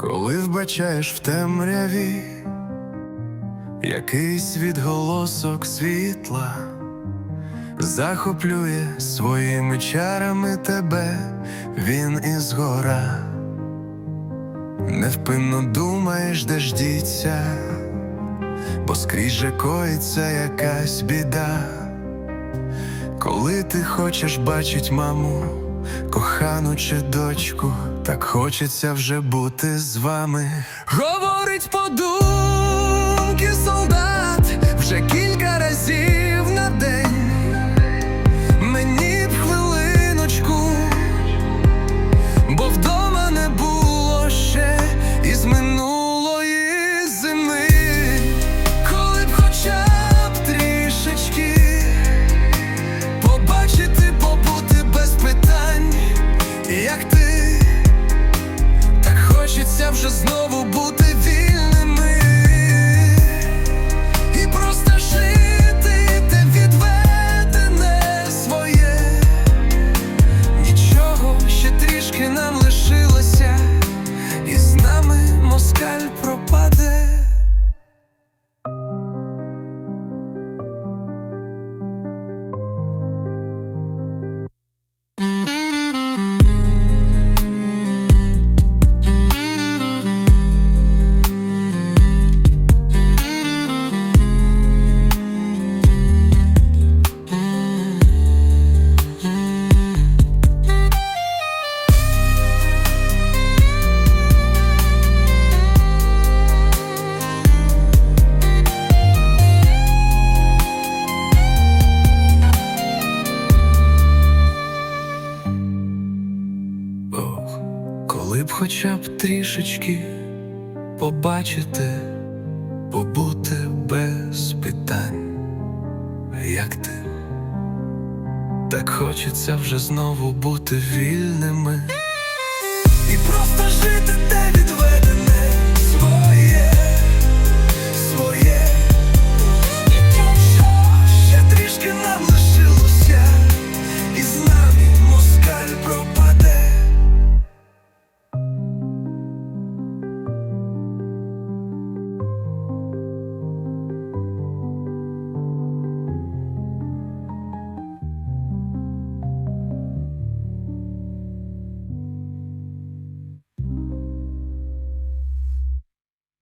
Коли вбачаєш в темряві якийсь відголосок світла, захоплює своїми чарами тебе він із гора, невпинно думаєш, де ж діться, бо скрізь же коїться якась біда. Коли ти хочеш бачить маму, кохану чи дочку, так хочеться вже бути з вами. Говорить подумки солдат вже кілька разів вже знову бути Могли б хоча б трішечки побачити, побути без питань, як ти, так хочеться вже знову бути вільними. І просто жити тебе.